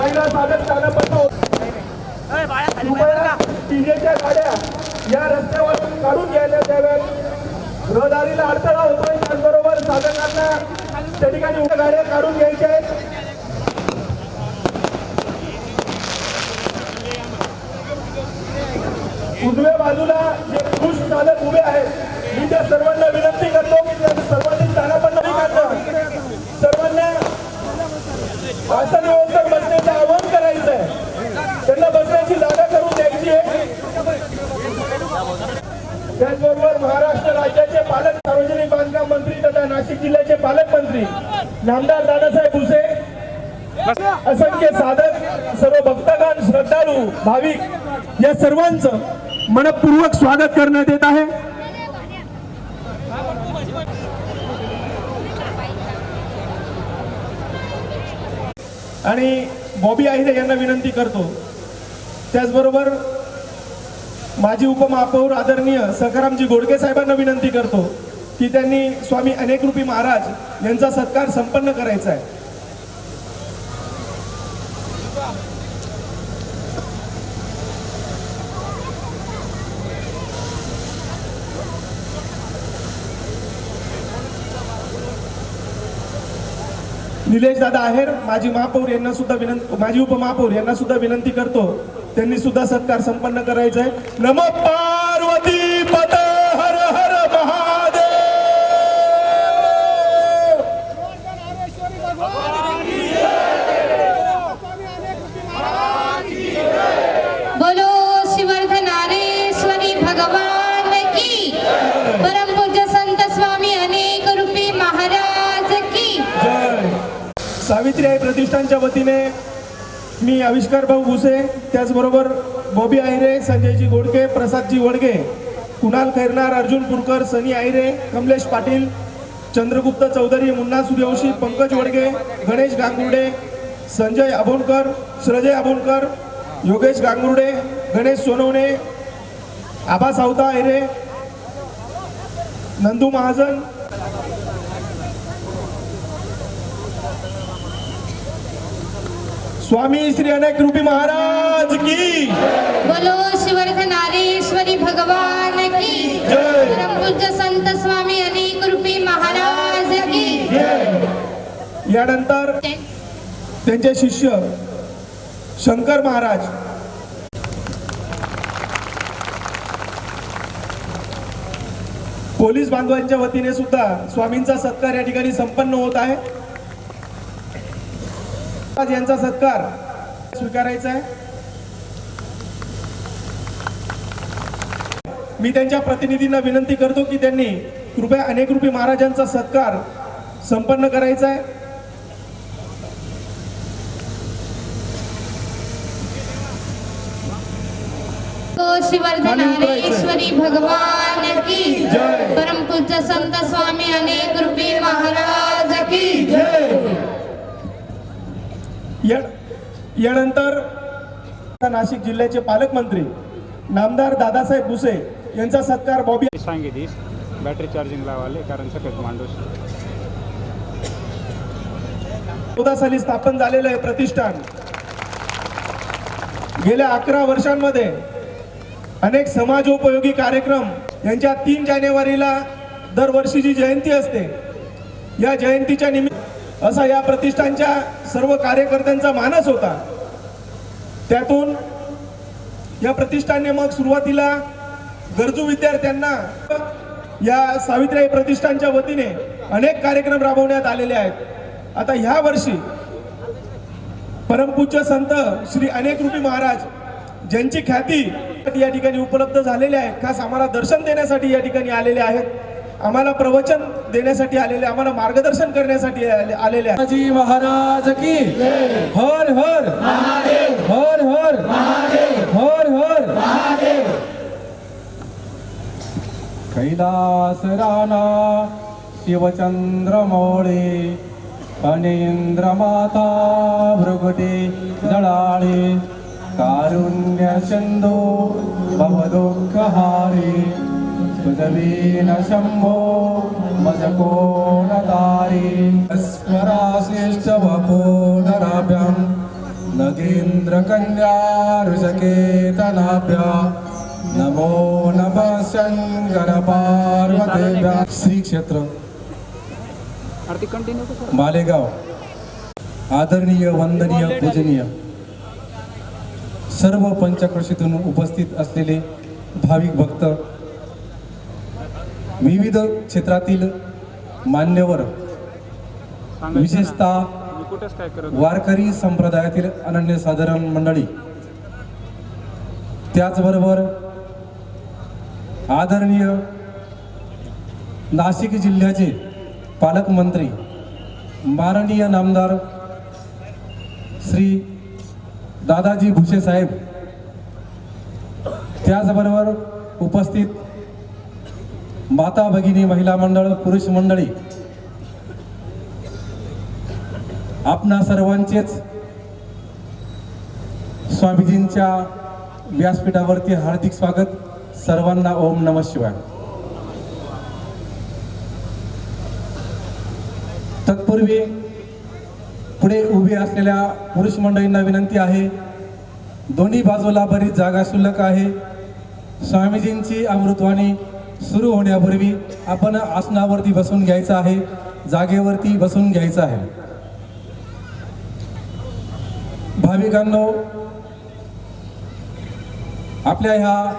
महिला साधक होत कृपया डीजेच्या गाड्या या रस्त्यावर काढून घ्यायला द्याव्यात. रहदारीला अडथळा होतोय त्याचबरोबर साधकांना त्या ठिकाणी गाड्या काढून घ्यायच्या आहेत. उजव्या बाजूला जे पुरुष चालक उभे आहेत मी त्या सर्वांना विनंती करतो की सर्वांनी स्थानापन्न काढणं सर्वांना आसन व्यवस्थेत बसण्याचं आवाहन करायचं आहे त्यांना बसण्याची जागा करून द्यायची आहे त्याचबरोबर महाराष्ट्र राज्याचे पालक सार्वजनिक बांधकाम मंत्री तथा नाशिक जिल्ह्याचे पालकमंत्री नामदार दादासाहेब भुसे असंख्य साधक सर्व भक्तगण श्रद्धाळू भाविक या सर्वांचं मनपूर्वक स्वागत करण्यात येत आहे. आणि बॉबी आहिरे यांना विनंती करतो. त्याचबरोबर माजी उपमहापौर आदरणीय सखारामजी गोडके साहेबांना विनंती करतो की त्यांनी स्वामी अनेक रूपी महाराज यांचा सत्कार संपन्न करायचा आहे. निलेश दादा आहेर माजी महापौर यांना सुद्धा विनंती माजी उपमहापौर यांना सुद्धा विनंती करतो त्यांनी सुद्धा सत्कार संपन्न करायचा आहे. नम पार्वती पद आविष्कार भाऊ भुसे त्याचबरोबर बॉबी आहिरे संजयजी गोडके प्रसादजी वडगे कुणाल खैरनार अर्जुन पुरकर सनी आहिरे कमलेश पाटील चंद्रगुप्त चौधरी मुन्ना सूर्यवंशी पंकज वडगे गणेश गांगुर्डे संजय अभोणकर श्रजय अभोणकर योगेश गांगुर्डे गणेश सोनवणे आबा सावता आहिरे नंदू महाजन स्वामी श्री अनेक रूपी महाराज की। बोलो शिवर्धनारेश्वरी भगवान की। जय. परम पूज्य संत स्वामी अनेक रूपी महाराज की। यानंतर त्यांचे शिष्य शंकर महाराज। पोलीस बांधवांच्या वतीने सुद्धा स्वामींचा सत्कार या ठिकाणी संपन्न होत आहे. आज यांचा सत्कार स्वीकारायचा आहे. मी त्यांच्या प्रतिनिधींना विनंती करतो की त्यांनी कृपया अनेक रूपी महाराजांचा सत्कार संपन्न करायचा आहे. भगवान की जय. परम पूज्य संत स्वामी अनेक रूपी महाराज या- यानंतर नाशिक जिल्ह्याचे पालकमंत्री नामदार दादासाहेब भुसे यांचा सत्कार बॉबी सांगितलीस बॅटरी चार्जिंग लावाले कारण सकट मांडूस चौदा साली स्थापन झालेलं आहे प्रतिष्ठान गेल्या अकरा वर्षांमध्ये अनेक समाजोपयोगी कार्यक्रम यांच्या तीन जानेवारीला दरवर्षीची जयंती असते या जयंतीच्या निमित्त असा या प्रतिष्ठानच्या सर्व कार्यकर्त्यांचा मानस होता. त्यातून या प्रतिष्ठानने मग सुरुवातीला गरजू विद्यार्थ्यांना या सावित्रीबाई प्रतिष्ठानच्या वतीने अनेक कार्यक्रम राबवण्यात आलेले आहेत. आता ह्या वर्षी परमपूज्य संत श्री अनेक रूपी महाराज ज्यांची ख्याती या ठिकाणी उपलब्ध झालेल्या आहेत खास आम्हाला दर्शन देण्यासाठी या ठिकाणी आलेले आहेत. आम्हाला प्रवचन देण्यासाठी आलेले आम्हाला मार्गदर्शन करण्यासाठी आलेले आहेत. जी महाराज की हर हर हर हर हर हर कैलास राणा शिवचंद्र मोळे अनेंद्र माता भृगटे जळाळे कारुण्य सिंधू भवदुःखहारी तुझवीन शंभो मज कोण तारी स्मराशिष्ट वकोण नगेंद्र कन्या ऋषकेतनाभ्या नमो नमः शंकर पार्वतेभ्या श्री क्षेत्र आरती कंटिन्यू कसं मालेगाव। आदरणीय वंदनीय पूजनीय। सर्व पंचक्रोशीतून उपस्थित असलेले भाविक भक्त विविध क्षेत्रातील मान्यवर विशेषतः. वारकरी संप्रदायातील अनन्यसाधारण मंडळी त्याचबरोबर आदरणीय नाशिक जिल्ह्याचे पालकमंत्री माननीय नामदार श्री दादाजी भुसे साहेब त्याचबरोबर उपस्थित माता भगिनी महिला मंडळ पुरुष मंडळी आपणा सर्वांचेच स्वामीजींच्या व्यासपीठावरती हार्दिक स्वागत. सर्वांना ओम नम शिवाय. तत्पूर्वी पुढे उभी असलेल्या पुरुष मंडळींना विनंती आहे दोन्ही बाजूला बरीच जागा शुल्लक आहे. स्वामीजींची अमृतवाणी सुरू होण्यापूर्वी आपण आसनावरती बसून घ्यायचं आहे जागेवरती बसून घ्यायचं आहे. भाविकांनो आपल्या ह्या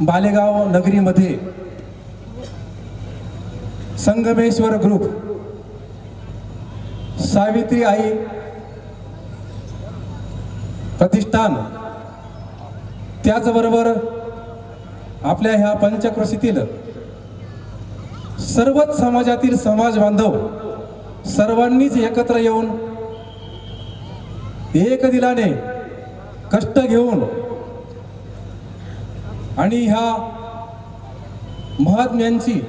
बालेगाव नगरीमध्ये संगमेश्वर ग्रुप सावित्री आई प्रतिष्ठान त्याचबरोबर आपल्या ह्या पंचकृषीतील सर्वच समाजातील समाज बांधव सर्वांनीच एकत्र येऊन एक दिलाने कष्ट घेऊन आणि ह्या महात्म्यांची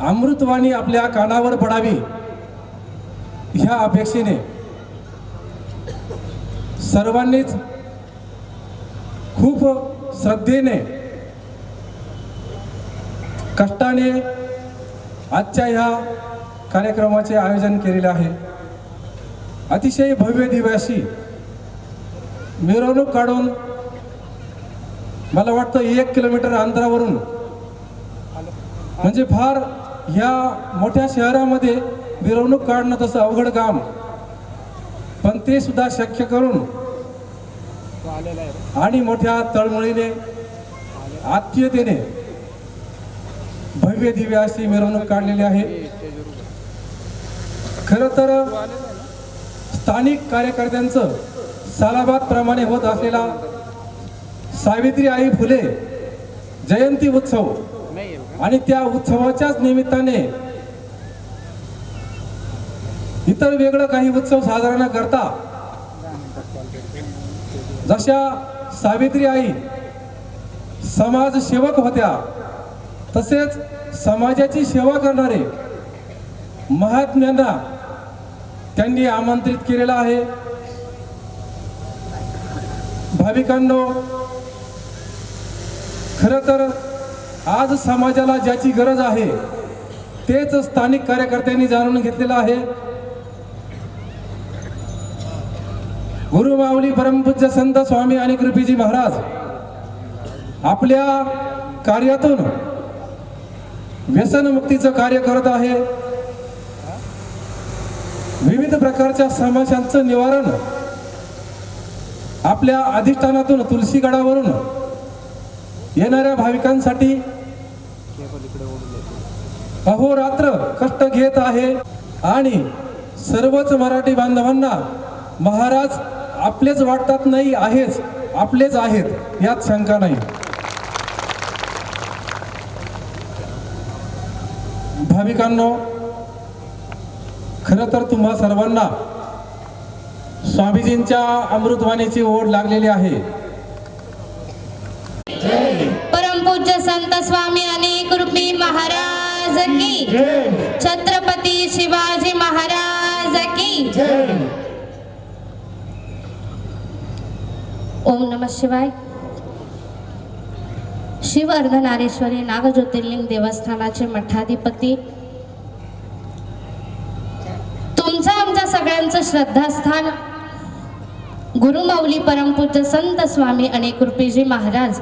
अमृतवाणी आपल्या कानावर पडावी ह्या अपेक्षेने सर्वांनीच खूप श्रद्धेने कष्टाने आजच्या ह्या कार्यक्रमाचे आयोजन केलेले आहे. अतिशय भव्य दिव्याशी मिरवणूक काढून मला वाटतं एक किलोमीटर अंतरावरून म्हणजे फार ह्या मोठ्या शहरामध्ये मिरवणूक काढणं तसं अवघड काम पण ते सुद्धा शक्य करून आणि मोठ्या तळमळीने आत्मीयतेने भव्य दिव्य अशी मिरवणूक काढलेली आहे खरं तर स्थानिक कार्यकर्त्यांचं सालाबाद प्रमाणे होत असलेला सावित्री आई फुले जयंती उत्सव? आणि त्या उत्सवाच्याच निमित्ताने इतर वेगळं काही उत्सव साजरा न करता जशा सावित्री आई समाजसेवक होत्या तसेच समाजाची सेवा करणारे महात्म्यांना त्यांनी आमंत्रित केलेलं आहे. भाविकांनो खरं तर आज समाजाला ज्याची गरज आहे तेच स्थानिक कार्यकर्त्यांनी जाणून घेतलेलं आहे. गुरुमाऊली परमपूज्य संत स्वामी आणि कृपीजी महाराज आपल्या कार्यातून व्यसनमुक्तीचं कार्य करत आहे. विविध प्रकारच्या समस्यांचं निवारण आपल्या अधिष्ठानातून तुलसीगडावरून येणाऱ्या भाविकांसाठी अहोरात्र कष्ट घेत आहे. आणि सर्वच मराठी बांधवांना महाराज आपलेच वाटतात नाही आहेच. आपलेच आहेत यात शंका नाही. भाविकांनो खरं तर तुम्हा सर्वांना स्वामीजींच्या अमृतवाणीची ओढ लागलेली आहे. परमपूज्य संत स्वामी अनेक रूपी महाराज की. छत्रपती शिवाजी महाराज की. ओम नम शिवाय. शिव अर्धनारेश्वरी नागज्योतिर्लिंग देवस्थानाचे मठाधिपती. तुमचं आमच्या सगळ्यांचं श्रद्धास्थान. गुरुमाऊली परमपूज्य संत स्वामी अनेक रुपेजी महाराज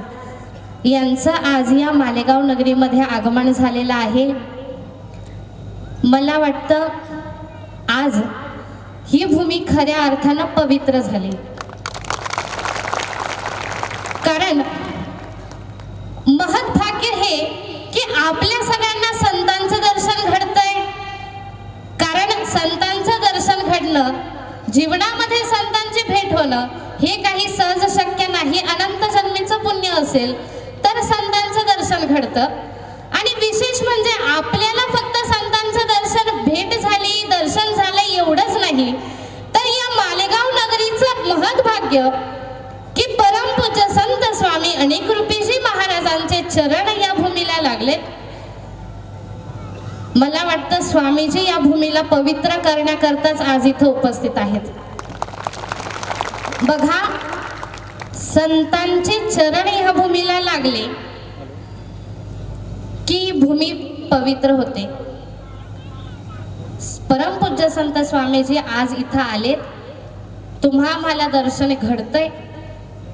यांचं आज या मालेगाव नगरीमध्ये आगमन झालेलं आहे. मला वाटतं आज ही भूमी खऱ्या अर्थानं पवित्र झाली. कारण महत्भाग्य हे की आपल्या सगळ्यांना संतांचं दर्शन घडतंय. कारण संतांचं दर्शन घडणं जीवनामध्ये संतांची भेट होणं हे काही सहज शक्य नाही अनंत जन्मीचं पुण्य असेल तर संतांचं दर्शन घडतं. आणि विशेष म्हणजे आपल्याला फक्त संतांचं दर्शन भेट झाली दर्शन झालं एवढंच नाही. तर या मालेगाव नगरीचं महत्भाग्य की परमपूज्य संत स्वामी अनेक रुपीजी महाराजांचे चरण या भूमीला लागले मला वाटतं स्वामीजी या भूमीला पवित्र करण्याकरताच आज इथं उपस्थित आहेत. बघा संतांचे चरण या भूमीला लागले की भूमी पवित्र होते. परमपूज्य संत स्वामीजी आज इथं आलेत. तुम्हा मला दर्शन घडतंय.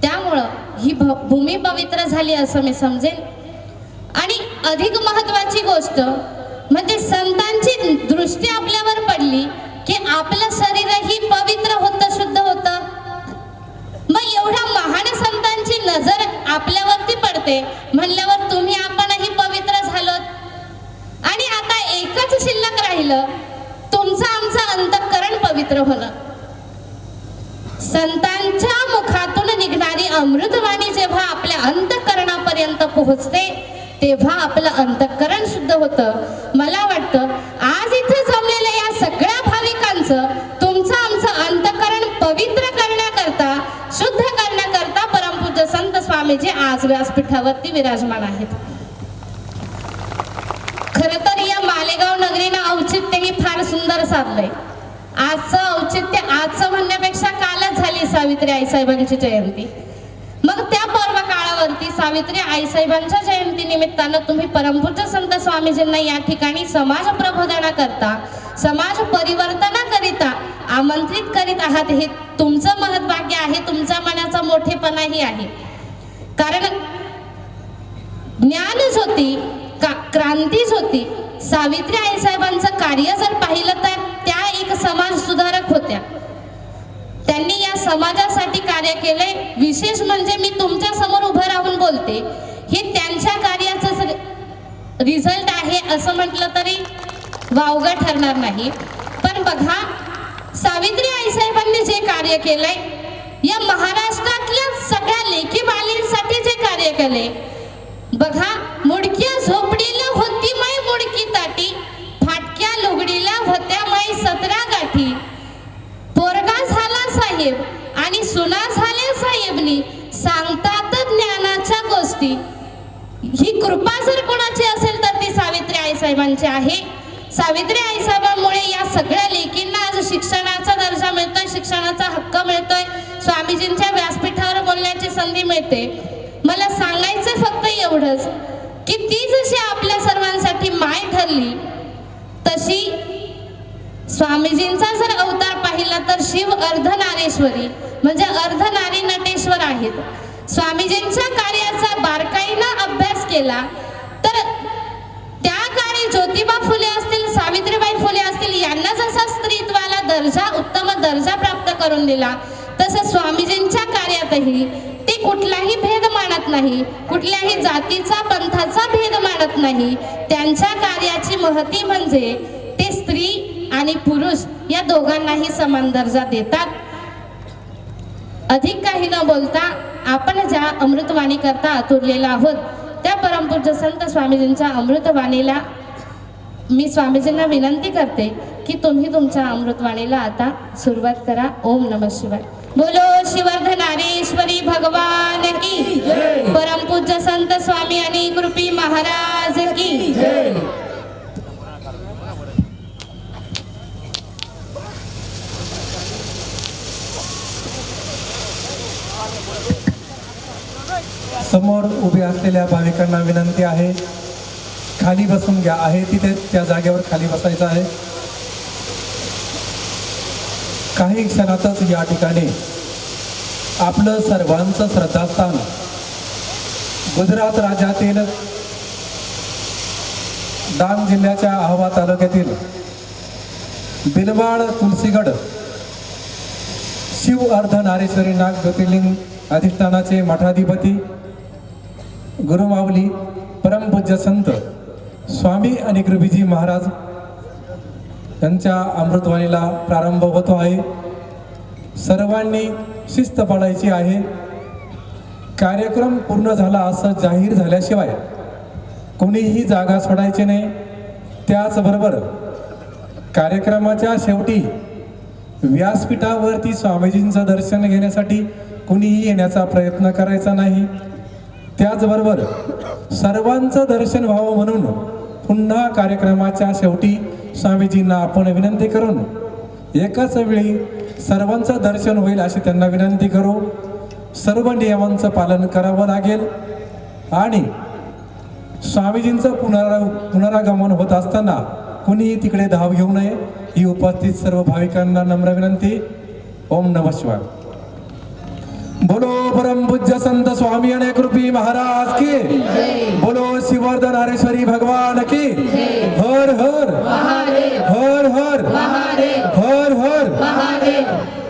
त्यामुळं ही भ- भूमी पवित्र झाली असं मी समजेन. आणि अधिक महत्वाची गोष्ट म्हणजे संतांची दृष्टी आपल्यावर पडली की आपलं शरीरही पवित्र होतं शुद्ध होतं. मग एवढ्या महान संतांची नजर आपल्यावरती पडते. म्हणल्यावर तुम्ही आपणही पवित्र झालोत. आणि आता एकच शिल्लक राहिलं तुमचं आमचं अंतःकरण पवित्र होणं. संतांच्या अमृतवाणी जेव्हा आपल्या अंतकरणापर्यंत पोहोचते तेव्हा आपलं अंतकरण शुद्ध होतं. मला वाटतं आज इथे जमलेल्या या सगळ्या भाविकांचं तुमचं आमचं अंतकरण पवित्र करण्याकरता शुद्ध करण्याकरता परमपूज्य संत स्वामीजी आज व्यासपीठावरती विराजमान आहेत. खर तर या मालेगाव नगरीनं औचित्यही फार सुंदर साधलंय. आजचं औचित्य आजचं म्हणण्यापेक्षा कालच झाली सावित्री आईसाहेबांची जयंती. मग त्या पर्व काळावरती सावित्री आईसाहेबांच्या जयंती निमित्तानं तुम्ही परमपूज्य संत स्वामीजींना या ठिकाणी समाज प्रबोधनाकरता समाज परिवर्तनाकरिता आमंत्रित करीत आहात हे तुमचं महत्भाग्य आहे तुमच्या मनाचा मोठेपणाही आहे. कारण ज्ञान ज्योती का क्रांती ज्योती सावित्री आईसाहेबांचं कार्य जर पाहिलं तर त्या एक समाज सुधारक होत्या. त्यांनी या समाजासाठी कार्य केले विशेष म्हणजे मी तुमच्यासमोर उभं राहून बोलते. हे त्यांच्या कार्याचं रिझल्ट आहे असं म्हटलं तरी वावगं ठरणार नाही. पण बघा सावित्री आईसाहेबांनी जे कार्य केलंय या महाराष्ट्रातल्या सगळ्या लेखी बालींसाठी जे कार्य केले बघा मुडक्या झोपडीला होती माय मुडकी ताटी फाटक्या लुगडीला होत्या माय सतरा गाठी. साहेब आणि सुना झाल्या साहेबनी सांगतात ज्ञानाच्या गोष्टी. ही कृपा जर कोणाची असेल तर ती सावित्री आईसाहेबांची आहे. सावित्री आईसाहेबांमुळे या सगळ्या लेकींना आज शिक्षणाचा दर्जा मिळतोय शिक्षणाचा हक्क मिळतोय. स्वामीजींच्या व्यासपीठावर बोलण्याची संधी मिळते. मला सांगायचं फक्त एवढंच की ती जशी आपल्या सर्वांसाठी माय ठरली तशी स्वामीजींचा जर अवतार पाहिला तर शिव अर्धनारेश्वरी म्हणजे अर्धनारी नटेश्वर आहेत. स्वामीजींच्या कार्याचा बारकाईनं अभ्यास केला तर त्या काळी ज्योतिबा फुले असतील सावित्रीबाई फुले असतील यांना जसा स्त्रीत्वाला दर्जा उत्तम दर्जा प्राप्त करून दिला तसं स्वामीजींच्या कार्यातही ते कुठलाही भेद मानत नाही कुठल्याही जातीचा पंथाचा भेद मानत नाही. त्यांच्या कार्याची महती म्हणजे ते स्त्री आणि पुरुष या दोघांनाही समान दर्जा देतात. अधिक काही न बोलता आपण ज्या अमृतवाणी करता आतुरलेला आहोत त्या परमपूज्य संत स्वामीजींच्या अमृतवाणीला मी स्वामीजींना विनंती करते की तुम्ही तुमच्या अमृतवाणीला आता सुरुवात करा. ओम नम शिवाय. बोलो शिवर्धनारेश्वरी भगवान की परमपूज्य संत स्वामी आणि कृपी महाराज की. समोर उभे असलेल्या भाविकांना विनंती आहे खाली बसून घ्या. आहे तिथे त्या जागेवर खाली बसायचं आहे. काही क्षणातच या ठिकाणी आपलं सर्वांचं श्रद्धास्थान गुजरात राज्यातील डांग जिल्ह्याच्या अहवा तालुक्यातील बिलवाड तुलसीगड शिव अर्ध नारेश्वरी नाग ज्योतिर्लिंग अधिष्ठानाचे मठाधिपती गुरुमावली परमपूज्य संत स्वामी आणि कृपीजी महाराज यांच्या अमृतवाणीला प्रारंभ होतो आहे. सर्वांनी शिस्त पाळायची आहे. कार्यक्रम पूर्ण झाला असं जाहीर झाल्याशिवाय कोणीही जागा सोडायची नाही. त्याचबरोबर कार्यक्रमाच्या शेवटी व्यासपीठावरती स्वामीजींचं दर्शन घेण्यासाठी कुणीही येण्याचा प्रयत्न करायचा नाही. त्याचबरोबर सर्वांचं दर्शन व्हावं म्हणून पुन्हा कार्यक्रमाच्या शेवटी स्वामीजींना आपण विनंती करून एकाच वेळी सर्वांचं दर्शन होईल अशी त्यांना विनंती करू. सर्व नियमांचं पालन करावं लागेल आणि स्वामीजींचं पुनरा पुनरागमन होत असताना कुणीही तिकडे धाव घेऊ नये. ही उपस्थित सर्व भाविकांना नम्र विनंती. ओम नम शिवाय. बोलो परम पूज्य संत स्वामी ने कृपी महाराज की। बोलो शिवर्धन हरेश्वरी भगवान की। हर हर। हर हर। हर हर।